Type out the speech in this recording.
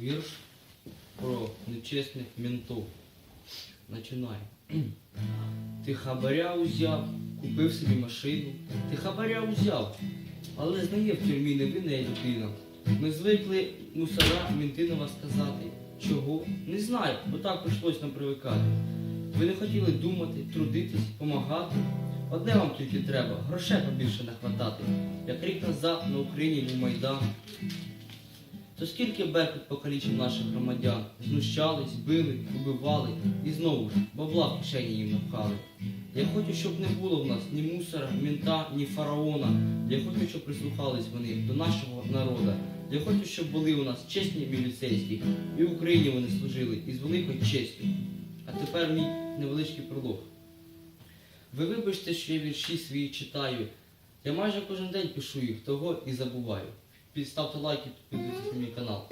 Вірш про нечесних ментов. Начинай. Ти хабаря узяв, купив собі машину. Ти хабаря узяв, але знає в тюрмі невинна людина. Ми звикли мусора мінти на вас сказати. Чого? Не знаю, бо так прийшлось нам привикати. Ви не хотіли думати, трудитись, помагати. Одне вам тільки треба, грошей побільше нахватати. Як рік назад на Україні був Майдан. То скільки беркут покалічив наших громадян, знущались, били, убивали і знову ж бабла в кишені їм напхали. Я хочу, щоб не було в нас ні мусора, мінта, ні фараона. Я хочу, щоб прислухались вони до нашого народу. Я хочу, щоб були у нас чесні міліцейські, і в Україні вони служили із великою честю. А тепер мій невеличкий пролог. Ви вибачте, що я вірші свої читаю. Я майже кожен день пишу їх, того і забуваю ставте лайки, підписуйтесь на мій канал.